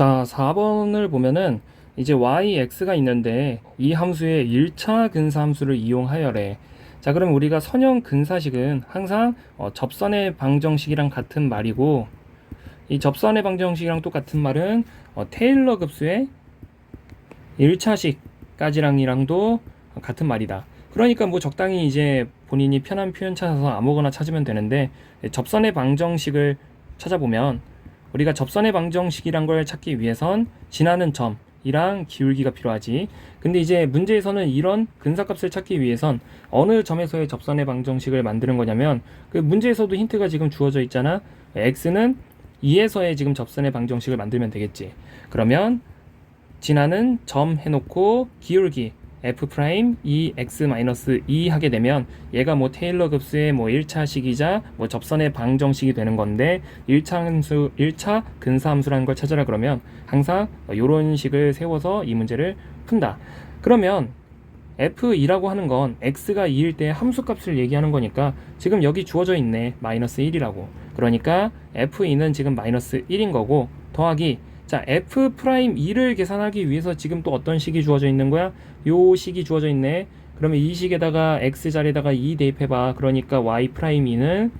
자, 4번을 보면은 이제 yx가 있는데 이 함수의 1차 근사 함수를 이용하여래. 자, 그럼 우리가 선형 근사식은 항상 어, 접선의 방정식이랑 같은 말이고 이 접선의 방정식이랑 똑같은 말은 어, 테일러 급수의 1차식까지랑이랑도 같은 말이다. 그러니까 뭐 적당히 이제 본인이 편한 표현 찾아서 아무거나 찾으면 되는데 접선의 방정식을 찾아보면 우리가 접선의 방정식이란 걸 찾기 위해선 지나는 점이랑 기울기가 필요하지. 근데 이제 문제에서는 이런 근사값을 찾기 위해선 어느 점에서의 접선의 방정식을 만드는 거냐면 그 문제에서도 힌트가 지금 주어져 있잖아. x는 2에서의 지금 접선의 방정식을 만들면 되겠지. 그러면 지나는 점 해놓고 기울기 f 프라임 2x 마이너스 2 하게 되면 얘가 뭐 테일러 급수의 뭐 1차식이자 뭐 접선의 방정식이 되는 건데 1차 함수 1차 근사 함수라는 걸 찾으라 그러면 항상 요런 식을 세워서 이 문제를 푼다. 그러면 f2라고 하는 건 x가 2일 때 함수 값을 얘기하는 거니까 지금 여기 주어져 있네. 마이너스 1이라고. 그러니까 f2는 지금 마이너스 1인 거고 더하기 자, f 프라임 2를 계산하기 위해서 지금 또 어떤 식이 주어져 있는 거야? 요 식이 주어져 있네. 그러면 이 식에다가 x 자리에다가 2 대입해 봐. 그러니까 y 프라임 2는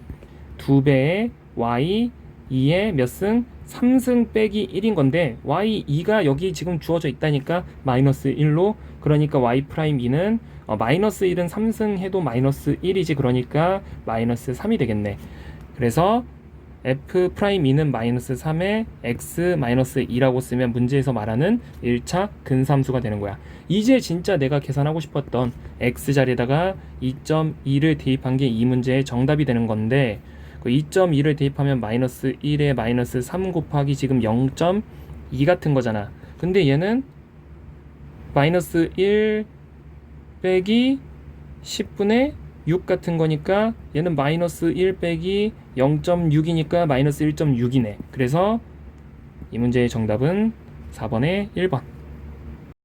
2배의 y 2의 몇 승? 3승 빼기 1인 건데 y 2가 여기 지금 주어져 있다니까 마이너스 1로 그러니까 y 프라임 2는 어, 마이너스 1은 3승 해도 마이너스 1이지 그러니까 마이너스 3이 되겠네. 그래서 f 프라임 2는 마이너스 3에 x 마이너스 2라고 쓰면 문제에서 말하는 1차 근삼수가 되는 거야. 이제 진짜 내가 계산하고 싶었던 x 자리에다가 2.2를 대입한 게 이 문제의 정답이 되는 건데 그 2.2를 대입하면 마이너스 1에 마이너스 3 곱하기 지금 0.2 같은 거잖아. 근데 얘는 마이너스 1 빼기 10분의 6 같은 거니까 얘는 마이너스 1 빼기 0.6이니까 마이너스 1.6이네. 그래서 이 문제의 정답은 4번의 1번.